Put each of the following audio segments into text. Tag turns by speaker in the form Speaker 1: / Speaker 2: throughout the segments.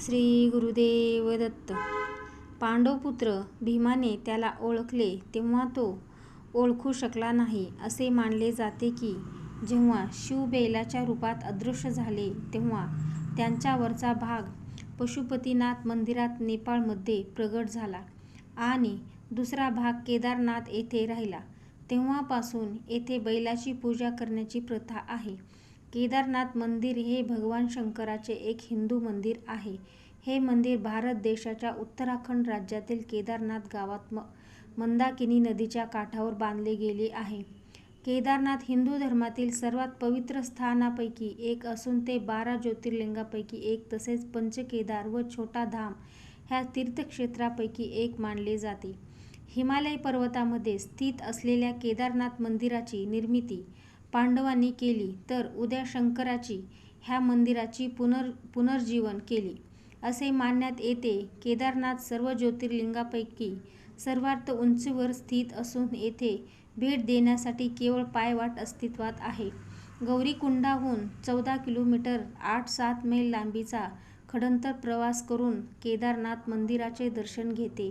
Speaker 1: श्री गुरुदेव दत्त पांडवपुत्र भीमाने त्याला ओळखले तेव्हा तो ओळखू शकला नाही असे मानले जाते की जेव्हा शिव बैलाच्या रूपात अदृश्य झाले तेव्हा त्यांच्यावरचा भाग पशुपतीनाथ मंदिरात नेपाळमध्ये प्रगट झाला आणि दुसरा भाग केदारनाथ येथे राहिला. तेव्हापासून येथे बैलाची पूजा करण्याची प्रथा आहे. केदारनाथ मंदिर हे भगवान शंकराचे एक हिंदू मंदिर आहे. हे मंदिर भारत देशाच्या उत्तराखंड राज्यातील केदारनाथ गावात म मंदाकिनी नदीच्या काठावर बांधले गेले आहे. केदारनाथ हिंदू धर्मातील सर्वात पवित्र स्थानापैकी एक असून ते बारा ज्योतिर्लिंगापैकी एक तसेच पंचकेदार व छोटा धाम ह्या तीर्थक्षेत्रापैकी एक मानले जाते. हिमालय पर्वतामध्ये स्थित असलेल्या केदारनाथ मंदिराची निर्मिती पांडवांनी केली तर उद्या शंकराची ह्या मंदिराची पुनर पुनर्जीवन केली. असे मानण्यात येते केदारनाथ सर्व ज्योतिर्लिंगापैकी सर्वात उंचीवर स्थित असून येथे भेट देण्यासाठी केवळ पायवाट अस्तित्वात आहे. गौरीकुंडाहून चौदा किलोमीटर आठ सात मैल लांबीचा खडंतर प्रवास करून केदारनाथ मंदिराचे दर्शन घेते.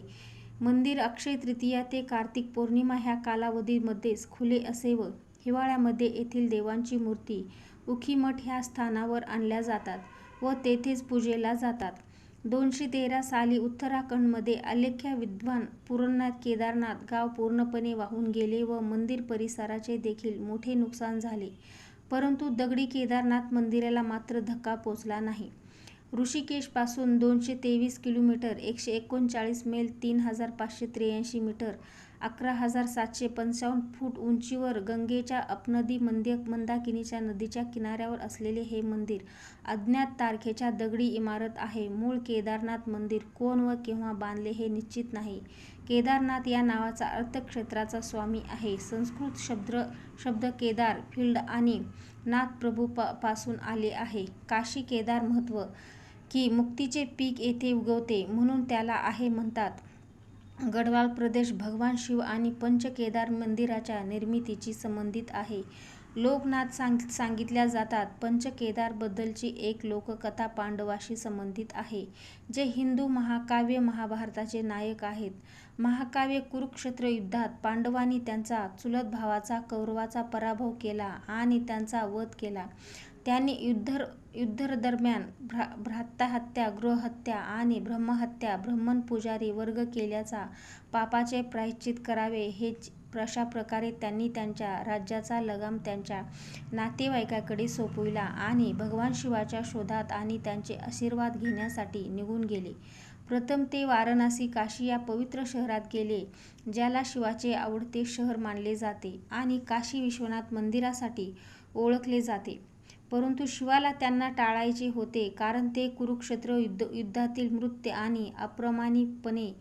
Speaker 1: मंदिर अक्षय तृतीया ते कार्तिक पौर्णिमा ह्या कालावधीमध्येच खुले असे व हिवाळ्यामध्ये येथील देवांची मूर्ती उखीमठ ह्या स्थानावर आणल्या जातात व तेथेच पूजेला जातात. दोनशे तेरा साली उत्तराखंडमध्ये अलेख्या विद्वान पुरनाथ केदारनाथ गाव पूर्णपणे वाहून गेले व मंदिर परिसराचे देखील मोठे नुकसान झाले परंतु दगडी केदारनाथ मंदिराला मात्र धक्का पोचला नाही. ऋषिकेशपासून दोनशे तेवीस किलोमीटर एकशे एकोणचाळीस मैल तीन हजार पाचशे त्र्याऐंशी मीटर अकरा हजार सातशे पंचावन्न फूट उंचीवर गंगेच्या अपनदी मंदिर मंदाकिनीच्या नदीच्या किनाऱ्यावर असलेले हे मंदिर अज्ञात तारखेच्या दगडी इमारत आहे. मूळ केदारनाथ मंदिर कोण व केव्हा बांधले हे निश्चित नाही. केदारनाथ या नावाचा अर्थ क्षेत्राचा स्वामी आहे. संस्कृत शब्द केदार फील्ड आणि नाथ प्रभू पासून आले आहे. काशी केदार महत्त्व की मुक्तीचे पीक येथे उगवते म्हणून त्याला आहे म्हणतात. गढवाल प्रदेश भगवान शिव आणि पंचकेदार मंदिराच्या निर्मितीशी संबंधित आहे. लोकनाथ सांग सांगितल्या जातात. पंचकेदारबद्दलची एक लोककथा पांडवांशी संबंधित आहे, जे हिंदू महाकाव्य महाभारताचे नायक आहेत. महाकाव्य कुरुक्षेत्र युद्धात पांडवांनी त्यांचा चुलत भावाचा कौरवांचा पराभव केला आणि त्यांचा वध केला. त्यांनी युद्धदरम्यान भ्राताहत्या, गृहहत्या आणि ब्रह्महत्या, ब्राह्मण पुजारी वर्ग केल्याच्या पापाचे प्रायश्चित करावे अशा प्रकारे त्यांनी त्यांच्या राज्याचा लगाम त्यांच्या नातेवाईकाकडे सोपविला आणि भगवान शिवाच्या शोधात आणि त्यांचे आशीर्वाद घेण्यासाठी निघून गेले. प्रथम ते वाराणसी काशी या पवित्र शहरात गेले, ज्याला शिवाचे आवडते शहर मानले जाते आणि काशी विश्वनाथ मंदिरासाठी ओळखले जाते. परंतु शिवाला त्यांना टाळायचे होते कारण ते कुरुक्षेत्र युद्ध युद्धातील मृत्यू आणि अप्रमाणितपणे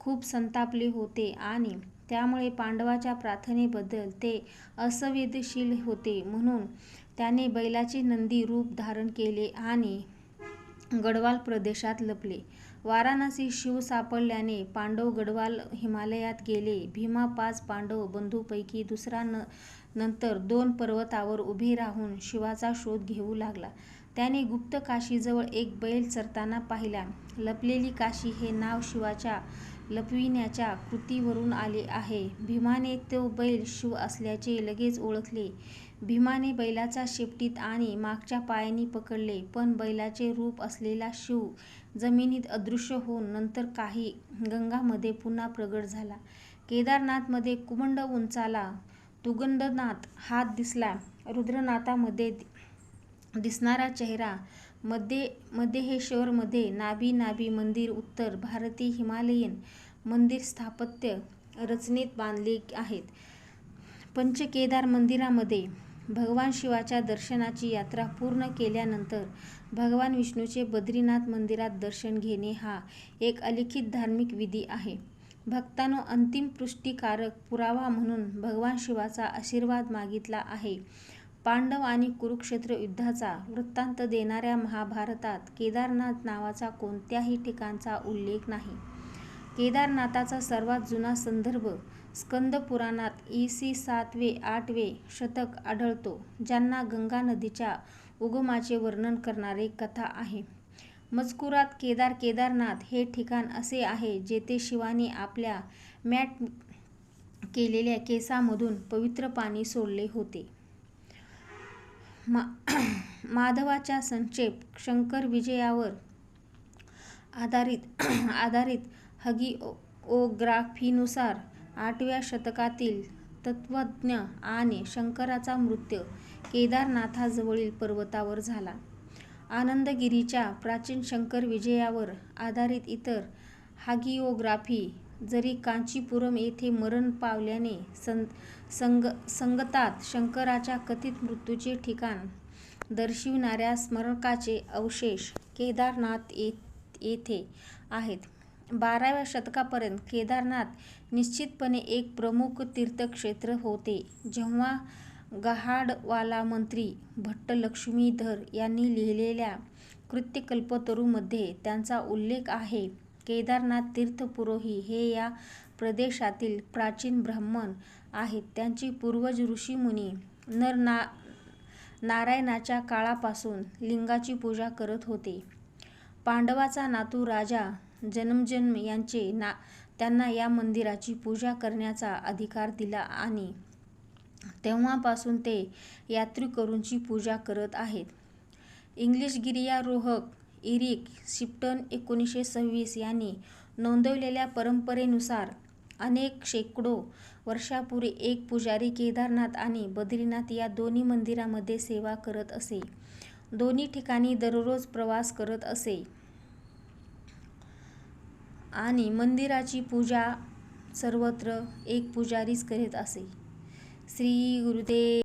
Speaker 1: खूप संतापले होते आणि त्यामुळे पांडवाच्या प्रार्थनेबद्दल ते असंवेदनशील होते. म्हणून त्याने बैलाचे नंदी रूप धारण केले आणि गढवाल प्रदेशात लपले. वाराणसी शिव सापडल्याने पांडव गढवाल हिमालयात गेले. भीमा पाच पांडव बंधूपैकी दुसरा न नंतर दोन पर्वतावर उभे राहून शिवाचा शोध घेऊ लागला. त्याने गुप्त काशीजवळ एक बैल चरताना पाहिला. लपलेली काशी हे नाव शिवाच्या लपविण्याच्या कृतीवरून आले आहे. भीमाने तो बैल शिव असल्याचे लगेच ओळखले. भीमाने बैलाचा शेपटीत आणि मागच्या पायांनी पकडले पण बैलाचे रूप असलेला शिव जमिनीत अदृश्य होऊन नंतर काही गंगामध्ये पुन्हा प्रगट झाला. केदारनाथमध्ये कुमंड उंचाला तुंगनाथ हात दिसला. रुद्रनाथामध्ये दिसणारा चेहरा. मध्ये मध्ये नाभी नाभी मंदिर उत्तर भारतीय हिमालयीन मंदिर स्थापत्य रचनेत बांधले आहेत. पंचकेदार मंदिरामध्ये भगवान शिवाच्या दर्शनाची यात्रा पूर्ण केल्यानंतर भगवान विष्णूचे बद्रीनाथ मंदिरात दर्शन घेणे हा एक अलिखित धार्मिक विधी आहे. भक्तांनो अंतिम पुष्टीकारक पुरावा म्हणून भगवान शिवाचा आशीर्वाद मागितला आहे. पांडव आणि कुरुक्षेत्र युद्धाचा वृत्तांत देणाऱ्या महाभारतात केदारनाथ नावाचा कोणत्याही ठिकाणचा उल्लेख नाही. केदारनाथाचा सर्वात जुना संदर्भ स्कंद पुराणात ई सी सातवे-आठवे शतक आढळतो, ज्यांना गंगा नदीच्या उगमाचे वर्णन करणारे कथा आहे. मजकुरात केदार केदारनाथ हे ठिकाण असे आहे जेथे शिवाने आपल्या मॅट केलेल्या केसामधून पवित्र पाणी सोडले होते. मा माधवाच्या संक्षेप शंकर-विजयावर आधारित आधारित हगिओग्राफीनुसार आठव्या शतकातील तत्त्वज्ञ आणि शंकराचा मृत्यू केदारनाथाजवळील पर्वतावर झाला. आनंदगिरीच्या प्राचीन शंकर-विजयावर आधारित इतर हागिओग्राफी जरी कांचीपुरम येथे मरण पावल्याने सं संग संगतात शंकराच्या कथित मृत्यूचे ठिकाण दर्शविणाऱ्या स्मारकाचे अवशेष केदारनाथ येथे आहेत. बाराव्या शतकापर्यंत केदारनाथ निश्चितपणे एक प्रमुख तीर्थक्षेत्र होते. जेव्हा गहाडवाला मंत्री भट्ट लक्ष्मीधर यांनी लिहिलेल्या कृत्यकल्पतरूमध्ये त्यांचा उल्लेख आहे. केदारनाथ तीर्थपुरोही हे या प्रदेशातील प्राचीन ब्राह्मण आहेत. त्यांची पूर्वज ऋषीमुनी नर नारायणाच्या काळापासून लिंगाची पूजा करत होते. पांडवांचा नातू राजा जनमेजय ना त्यांना या मंदिराची पूजा करण्याचा अधिकार दिला आणि तेव्हापासून ते यात्रेकरूंची पूजा करत आहेत. इंग्लिश गिर्यारोहक इरिक शिप्टन एकोणीसशे सव्वीस यांनी नोंदवलेल्या परंपरेनुसार अनेक शेकडो वर्षांपूर्वी एक पुजारी केदारनाथ आणि बद्रीनाथ या दोन्ही मंदिरांमध्ये सेवा करत असे. दोन्ही ठिकाणी दररोज प्रवास करत असे आणि मंदिराची पूजा सर्वत्र एक पुजारीच करीत असे. श्री गुरुदेव